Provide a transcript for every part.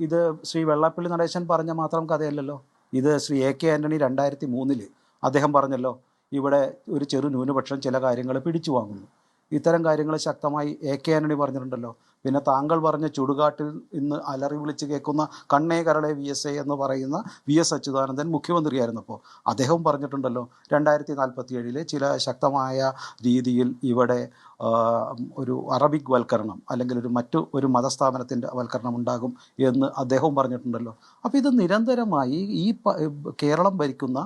ഇത് ശ്രീ വെള്ളാപ്പള്ളി നടേശൻ പറഞ്ഞ മാത്രം കഥയല്ലല്ലോ. ഇത് ശ്രീ എ കെ ആന്റണി രണ്ടായിരത്തി മൂന്നിൽ അദ്ദേഹം പറഞ്ഞല്ലോ ഇവിടെ ഒരു ചെറു ന്യൂനപക്ഷം ചില കാര്യങ്ങൾ പിടിച്ചു വാങ്ങുന്നു. ഇത്തരം കാര്യങ്ങൾ ശക്തമായി എ കെ ആന്റണി പറഞ്ഞിട്ടുണ്ടല്ലോ. പിന്നെ താങ്കൾ പറഞ്ഞ ചുടുകാട്ടിൽ ഇന്ന് അലറി വിളിച്ച് കേൾക്കുന്ന കണ്ണേ കരളെ വി എസ് എ എന്ന് പറയുന്ന വി എസ് അച്യുതാനന്ദൻ മുഖ്യമന്ത്രിയായിരുന്നപ്പോൾ അദ്ദേഹം പറഞ്ഞിട്ടുണ്ടല്ലോ രണ്ടായിരത്തി നാൽപ്പത്തി ഏഴിലെ ചില ശക്തമായ രീതിയിൽ ഇവിടെ ഒരു അറബിക് വൽക്കരണം അല്ലെങ്കിൽ ഒരു മറ്റു ഒരു മതസ്ഥാപനത്തിന്റെ വൽക്കരണം ഉണ്ടാകും എന്ന് അദ്ദേഹവും പറഞ്ഞിട്ടുണ്ടല്ലോ. അപ്പോൾ ഇത് നിരന്തരമായി ഈ കേരളം ഭരിക്കുന്ന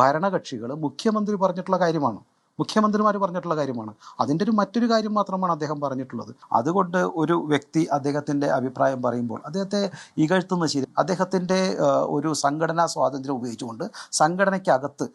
ഭരണകക്ഷികൾ മുഖ്യമന്ത്രി പറഞ്ഞിട്ടുള്ള കാര്യമാണ്? മുഖ്യമന്ത്രിമാർ പറഞ്ഞിട്ടുള്ള കാര്യമാണ്. അതിന്റെ ഒരു മറ്റൊരു കാര്യം മാത്രമാണ് അദ്ദേഹം പറഞ്ഞിട്ടുള്ളത്. അതുകൊണ്ട് ഒരു വ്യക്തി അദ്ദേഹത്തിന്റെ അഭിപ്രായം പറയുമ്പോൾ അദ്ദേഹത്തെ ഇകഴ്ത്തുന്ന ശരി. അദ്ദേഹത്തിന്റെ ഒരു സംഘടനാ സ്വാതന്ത്ര്യം ഉപയോഗിച്ചുകൊണ്ട് സംഘടനയ്ക്കകത്ത്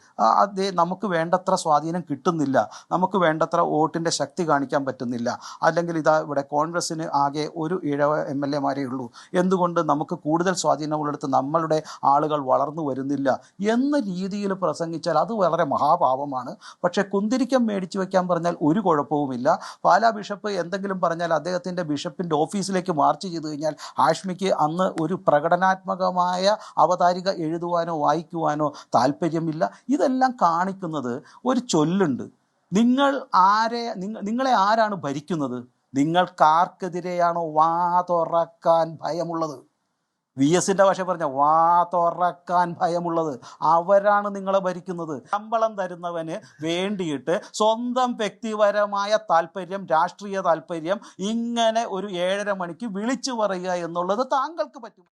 നമുക്ക് വേണ്ടത്ര സ്വാധീനം കിട്ടുന്നില്ല. നമുക്ക് വേണ്ടത്ര വോട്ടിന്റെ ശക്തി കാണിക്കാൻ പറ്റുന്നില്ല. അല്ലെങ്കിൽ ഇതാ ഇവിടെ കോൺഗ്രസ്സിന് ആകെ ഒരു ഇഴവ എം എൽ എമാരേ ഉള്ളൂ. എന്തുകൊണ്ട് നമുക്ക് കൂടുതൽ സ്വാധീനമുള്ളിടത്ത് നമ്മളുടെ ആളുകൾ വളർന്നു വരുന്നില്ല? എന്ന രീതിയിൽ പ്രസംഗിച്ചാൽ അത് വളരെ മഹാപാപമാണ്. പക്ഷേ കുന്തിരിക്കം മേടിച്ചു വെക്കാൻ പറഞ്ഞാൽ ഒരു കുഴപ്പവുമില്ല. പാലാ ബിഷപ്പ് എന്തെങ്കിലും പറഞ്ഞാൽ അദ്ദേഹത്തിന്റെ ബിഷപ്പിന്റെ ഓഫീസിലേക്ക് മാർച്ച് ചെയ്തു കഴിഞ്ഞാൽ ഹാഷ്മിക്ക് അന്ന് ഒരു പ്രകടനാത്മകമായ അവതാരിക എഴുതുവാനോ വായിക്കുവാനോ താല്പര്യമില്ല. ഇതെല്ലാം കാണിക്കുന്നത് ഒരു ചൊല്ലുണ്ട്. നിങ്ങൾ ആരെ നിങ്ങളെ ആരാണ് ഭരിക്കുന്നത്? നിങ്ങൾക്കാർക്കെതിരെയാണോ വാ തുറക്കാൻ ഭയമുള്ളത്? വി എസിന്റെ ഭാഷ പറഞ്ഞ വാ തുറക്കാൻ ഭയമുള്ളത്. അവരാണ് നിങ്ങളെ ഭരിക്കുന്നത്. ശമ്പളം തരുന്നവന് വേണ്ടിയിട്ട് സ്വന്തം വ്യക്തിപരമായ താല്പര്യം രാഷ്ട്രീയ താല്പര്യം ഇങ്ങനെ ഒരു ഏഴര മണിക്ക് വിളിച്ചു പറയുക എന്നുള്ളത് താങ്കൾക്ക് പറ്റും.